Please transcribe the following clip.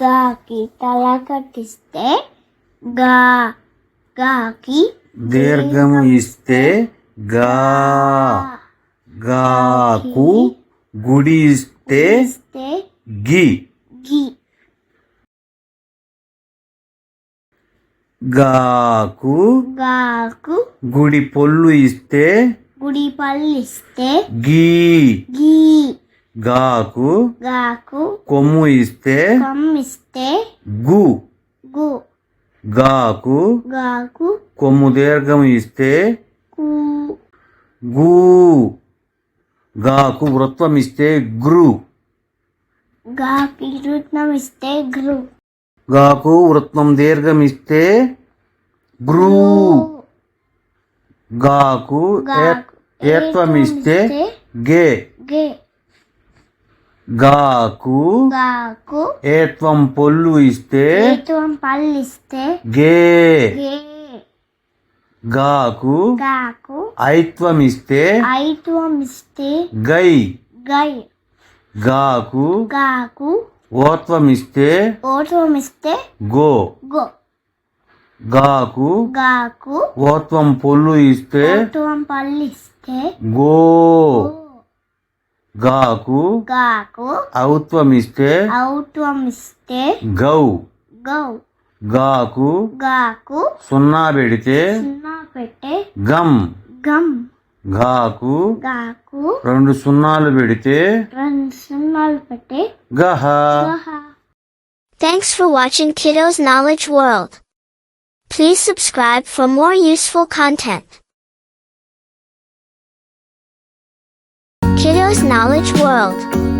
గాకి తల కట్టిస్తే గా గాకి దీర్ఘము ఇస్తే గా గాకు గుడి ఇస్తే ఇస్తే గి. గి. గాకు గాకు గుడి పొల్లు ఇస్తే గుడి పళ్ళు ఇస్తే గీ. గీ. గాకు గాకు కొమ్ము ఇస్తే కమ్మిస్తే గు గు గాకు గాకు కొమ్ము దీర్ఘం ఇస్తే గు గాకు వృత్తం ఇస్తే గృ గాకి రుత్నం ఇస్తే గృ గాకు వృత్తం దీర్ఘం ఇస్తే గ్రూ గాకు ఏత్వం ఇస్తే గే గే గాకు గాకు ఏత్వం పొల్లు ఇస్తే ఏతువం పళ్ళు ఇస్తే గే గే గాకు గాకు ఐత్వం ఇస్తే ఐతువం ఇస్తే గై గై గాకు గాకు ఓత్వం ఇస్తే ఓటువం ఇస్తే గో గో గాకు గాకు ఓత్వం పొల్లు ఇస్తే ఓటువం పళ్ళు ఇస్తే గో గాకు గాకు ఔత్వం ఇస్తే ఔటువం ఇస్తే గౌ గౌ గాకు గాకు సున్నా పెడితే సున్నా పెట్టే గమ్ గమ్ గాకు గాకు రెండు సున్నాలు పెడితే రెండు సున్నాలు పెట్టే గహ గహ Thanks for watching Kiddo's Knowledge World. Please subscribe for more useful content. Kiddo's Knowledge World.